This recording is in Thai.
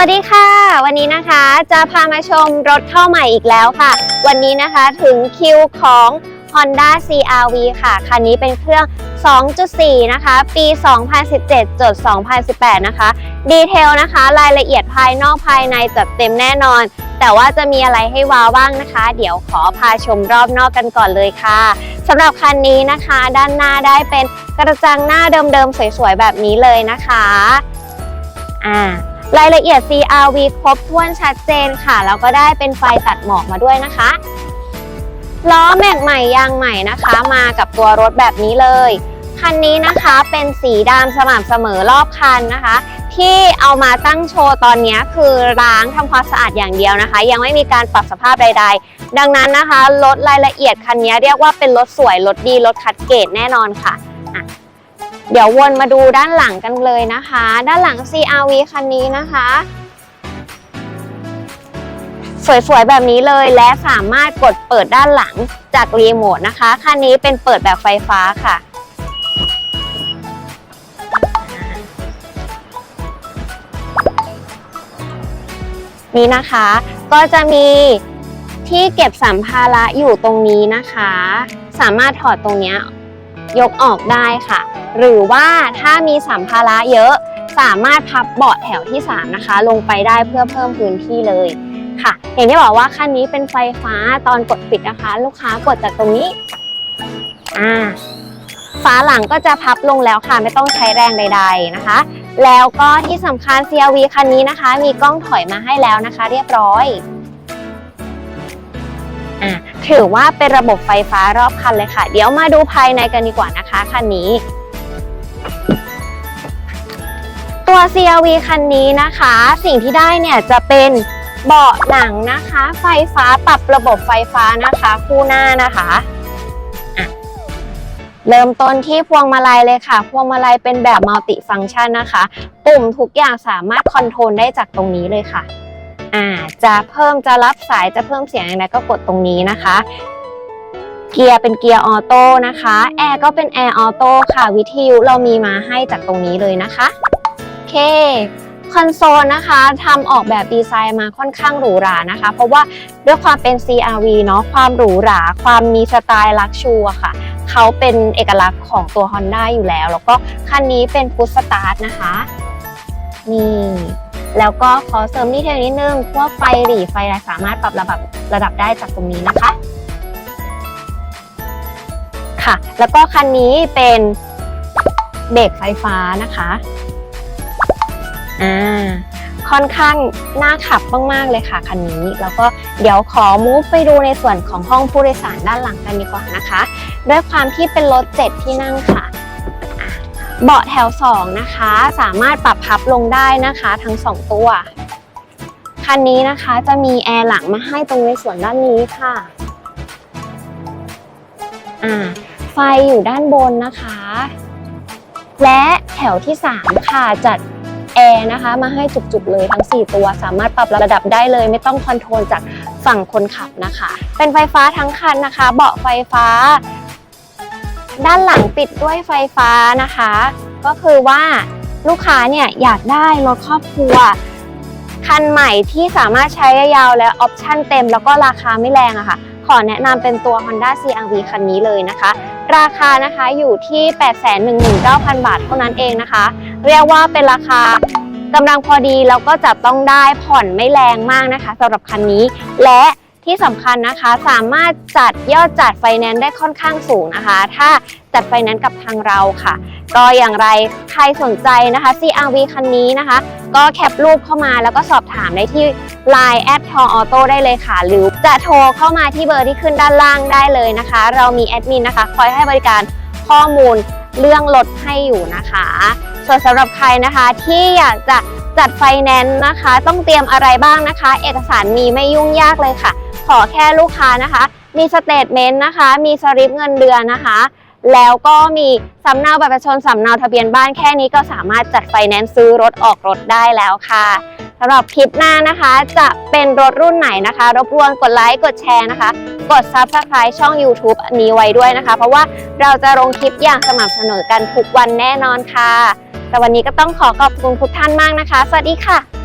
วัสดีค่ะ วันนี้นะคะจะพามาชมรถเข้าใหม่อีกแล้วค่ะ วันนี้นะคะถึงคิวของ Honda CRV ค่ะ คันนี้เป็นเครื่อง 2.4 นะคะ ปี 2017จด2018 นะคะ ดีเทลนะคะ รายละเอียดภายนอกภายในจัดเต็มแน่นอน แต่ว่าจะมีอะไรให้ว้าวบ้างนะคะ เดี๋ยวขอพาชมรอบนอกกันก่อนเลยค่ะสำหรับคันนี้นะคะ ด้านหน้าได้เป็นกระจังหน้าเดิมๆสวยๆแบบนี้เลยนะคะ อ่า รายละเอียด CRV ครบถ้วนชัดเจนค่ะ แล้วก็ได้เป็นไฟตัดหมอกมาด้วยนะคะล้อแม็กใหม่ยางใหม่นะคะ มากับตัวรถแบบนี้เลย คันนี้นะคะเป็นสีดำสม่ำเสมอรอบคันนะคะ ที่เอามาตั้งโชว์ตอนนี้คือล้างทำความสะอาดอย่างเดียวนะคะ ยังไม่มีการปรับสภาพใด ๆ ดังนั้นนะคะรถรายละเอียดคันนี้เรียกว่าเป็นรถสวยรถดีรถคัดเกรดแน่นอนค่ะอะ เดี๋ยววนมาดูด้านหลังกันเลยนะคะ ด้านหลัง CRV คันนี้นะคะ สวยๆ แบบนี้เลยและสามารถกดเปิดด้านหลังจากรีโมทนะคะ คันนี้เป็นเปิดแบบไฟฟ้าค่ะ นี่นะคะ ก็จะมีที่เก็บสัมภาระอยู่ตรงนี้นะคะ สามารถถอดตรงเนี้ ยกออกได้ค่ะ หรือว่าถ้ามีสัมภาระเยอะ สามารถพับเบาะแถวที่ 3 นะคะ ลงไปได้เพื่อเพิ่มพื้นที่เลยค่ะ อย่างที่บอกว่าคันนี้เป็นไฟฟ้าตอนกดปิดนะคะ ลูกค้ากดจากตรงนี้อ่าฝาหลังก็จะพับลงแล้วค่ะ ไม่ต้องใช้แรงใด ๆนะคะ แล้วก็ที่สำคัญ CRV คันนี้นะคะ มีกล้องถอยมาให้แล้วนะคะ เรียบร้อย ถือว่าเป็นระบบไฟฟ้ารอบคันเลยค่ะ เดี๋ยวมาดูภายในกันดีกว่านะคะคันนี้ ตัว CRV คันนี้นะคะ สิ่งที่ได้เนี่ยจะเป็นเบาะหนังนะคะ ไฟฟ้าปรับระบบไฟฟ้านะคะ คู่หน้านะคะะเริ่มต้นที่พวงมาลัยเลยค่ะ พวงมาลัยเป็นแบบมัลติฟัง c t ชันนะคะ ปุ่มทุกอย่างสามารถคอนโทรลได้จากตรงนี้เลยค่ะ อ่าจะเพิ่มจะรับสายจะเพิ่มเสียงอะไรก็กดตรงนี้นะคะ เกียร์เป็นเกียร์ออโต้นะคะแอร์ก็เป็นแอร์ออโต้ค่ะวิทยุเรามีมาให้จากตรงนี้เลยนะคะโอเคคอนโซลนะคะทำออกแบบดีไซน์มาค่อนข้างหรูหรานะคะ เพราะว่าด้วยความเป็น CRV เนาะความหรูหรา ความมีสไตล์ลักชูอะค่ะ เขาเป็นเอกลักษณ์ของตัว Honda อยู่แล้ว แล้วก็คันนี้เป็นพุทสตาร์ทนะคะ นี่ แล้วก็ขอเสริมดีเทลนิดนึงพวกไฟหรี่ไฟอะไรสามารถปรับระดับระดับได้จากตรงนี้นะคะ ค่ะ แล้วก็คันนี้เป็นเบรกไฟฟ้านะคะอ่าค่อนข้างน่าขับมากๆเลยค่ะคันนี้ แล้วก็เดี๋ยวขอมูฟไปดูในส่วนของห้องผู้โดยสารด้านหลังกันดีกว่านะคะ ด้วยความที่เป็นรถ7ที่นั่งค่ะ เบาะแถว 2 นะคะ สามารถปรับพับลงได้นะคะทั้ง 2 ตัว คันนี้นะคะจะมีแอร์หลังมาให้ตรงในส่วนด้านนี้ค่ะอ่าไฟอยู่ด้านบนนะคะ และแถวที่ 3 ค่ะจัดแอร์นะคะมาให้จุกๆเลยทั้ง 4 ตัวสามารถปรับระดับได้เลย ไม่ต้องคอนโทรลจากฝั่งคนขับนะคะ เป็นไฟฟ้าทั้งคันนะคะ เบาะไฟฟ้า ด้านหลังปิดด้วยไฟฟ้านะคะ ก็คือว่าลูกค้าเนี่ยอยากได้รถครอบครัว คันใหม่ที่สามารถใช้ยาวและออปชั่นเต็ม แล้วก็ราคาไม่แรงอะค่ะ ขอแนะนำเป็นตัว Honda CRV คันนี้เลยนะคะ ราคานะคะอยู่ที่ 819,000 บาทเท่านั้นเองนะคะ เรียกว่าเป็นราคากำลังพอดีแล้วก็จับต้องได้ผ่อนไม่แรงมากนะคะสำหรับคันนี้และ ที่สำคัญนะคะสามารถจัดยอดจัดไฟแนนซ์ได้ค่อนข้างสูงนะคะ ถ้าจัดไฟแนนซ์กับทางเราค่ะ ก็อย่างไรใครสนใจนะคะ CRV คันนี้นะคะ ก็แคปรูปเข้ามาแล้วก็สอบถามได้ที่ Line แอดทองออโต้ได้เลยค่ะ หรือจะโทรเข้ามาที่เบอร์ที่ขึ้นด้านล่างได้เลยนะคะ เรามีแอดมินนะคะ คอยให้บริการข้อมูลเรื่องรถให้อยู่นะคะ ส่วนสำหรับใครนะคะที่อยากจะจัดไฟแนนซ์นะคะ ต้องเตรียมอะไรบ้างนะคะ เอกสารมีไม่ยุ่งยากเลยค่ะ ขอแค่ลูกค้านะคะ มีสเตทเมนต์นะคะ มีสลิปเงินเดือนนะคะ แล้วก็มีสำเนาบัตรประชาชนสำเนาทะเบียนบ้านแค่นี้ก็สามารถจัดไฟแนนซ์ซื้อรถออกรถได้แล้วค่ะสำหรับคลิปหน้านะคะจะเป็นรถรุ่นไหนนะคะ รบกวนกดไลค์กดแชร์นะคะ กด Subscribe ช่อง YouTube นี้ไว้ด้วยนะคะ เพราะว่าเราจะลงคลิปอย่างสม่ำเสมอกันทุกวันแน่นอนค่ะ แต่วันนี้ก็ต้องขอขอบคุณทุกท่านมากนะคะ สวัสดีค่ะ